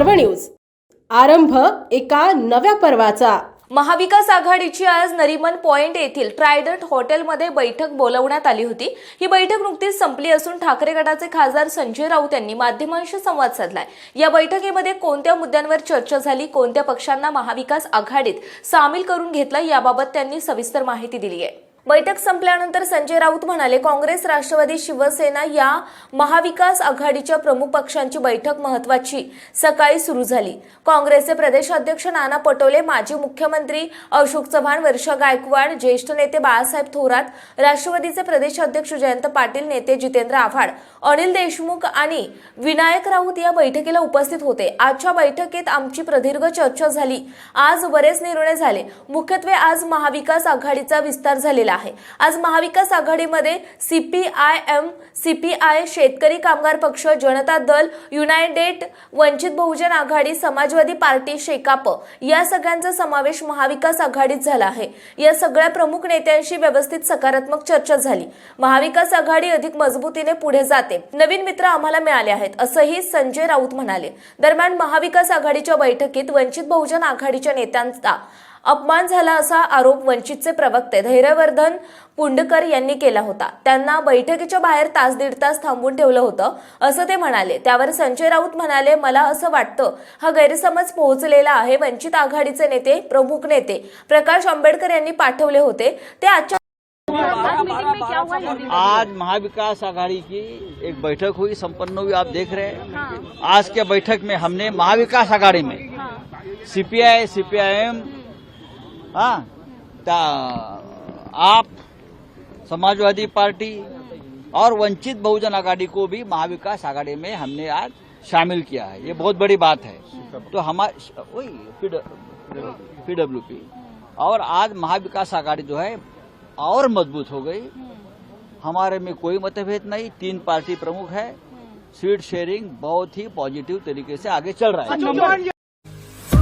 पर्व न्यूज. आरंभ एका नव्या पर्वाचा. महाविकास आघाडीची आज नरिमन पॉइंट येथील ट्रायडंट हॉटेलमध्ये बैठक बोलवण्यात आली होती. ही बैठक नुकतीच संपली असून ठाकरे गटाचे खासदार संजय राऊत यांनी माध्यमांशी संवाद साधलाय. या बैठकीमध्ये कोणत्या मुद्द्यांवर चर्चा झाली कोणत्या पक्षांना महाविकास आघाडीत सामील करून घेतलं याबाबत त्यांनी सविस्तर माहिती दिली आहे बैठक संपल्यानंतर संजय राऊत म्हणाले काँग्रेस राष्ट्रवादी शिवसेना या महाविकास आघाडीच्या प्रमुख पक्षांची बैठक महत्वाची. सकाळी सुरू झाली. काँग्रेसचे प्रदेशाध्यक्ष नाना पटोले माजी मुख्यमंत्री अशोक चव्हाण वर्षा गायकवाड ज्येष्ठ नेते बाळासाहेब थोरात राष्ट्रवादीचे प्रदेशाध्यक्ष जयंत पाटील नेते जितेंद्र आव्हाड अनिल देशमुख आणि विनायक राऊत या बैठकीला उपस्थित होते. आजच्या बैठकीत आमची प्रदीर्घ चर्चा झाली. आज बरेच निर्णय झाले. मुख्यत्वे आज महाविकास आघाडीचा विस्तार झालेला आहे. आज महाविकास आघाडीमध्ये सीपीआय एम सीपीआय शेतकरी कामगार पक्ष जनता दल युनायटेड वंचित बहुजन आघाडी समाजवादी पार्टी शेकाप या सगळ्यांचा समावेश महाविकास आघाडीत झाला आहे. या सगळ्या प्रमुख नेत्यांशी व्यवस्थित सकारात्मक चर्चा झाली. महाविकास आघाडी अधिक मजबूतीने पुढे जाते. नवीन मित्र आम्हाला मिळाले आहेत असंही संजय राऊत म्हणाले. दरम्यान महाविकास आघाडीच्या बैठकीत वंचित बहुजन आघाडीच्या नेत्यांचा अपमान झाला असा आरोप वंचितचे प्रवक्ते धैर्यवर्धन पुंडकर यांनी केला होता. त्यांना बैठकीच्या बाहेर तास दीड तास थांबून ठेवलं होतं असं ते म्हणाले. त्यावर संजय राऊत म्हणाले मला असं वाटतं हा गैरसमज पोहोचलेला आहे. वंचित आघाडीचे नेते प्रमुख नेते प्रकाश आंबेडकर यांनी पाठवले होते. ते आजच्या आज महाविकास आघाड़ी की एक बैठक हुई संपन्न हुई आप देख रहे हैं। आज के बैठक में हमने महाविकास आघाड़ी में सीपीआई सीपीआईएम हाँ आप, समाजवादी पार्टी और वंचित बहुजन आघाड़ी को भी महाविकास आघाड़ी में हमने आज शामिल किया है। ये बहुत बड़ी बात है। तो हमारे वही पीडब्ल्यूपी और आज महाविकास आघाड़ी जो है, और मज़बूत हो गई। हमारे में कोई मतभेद नहीं, तीन पार्टी प्रमुख है। सीट शेयरिंग बहुत ही पॉजिटिव तरीके से आगे चल रहा है।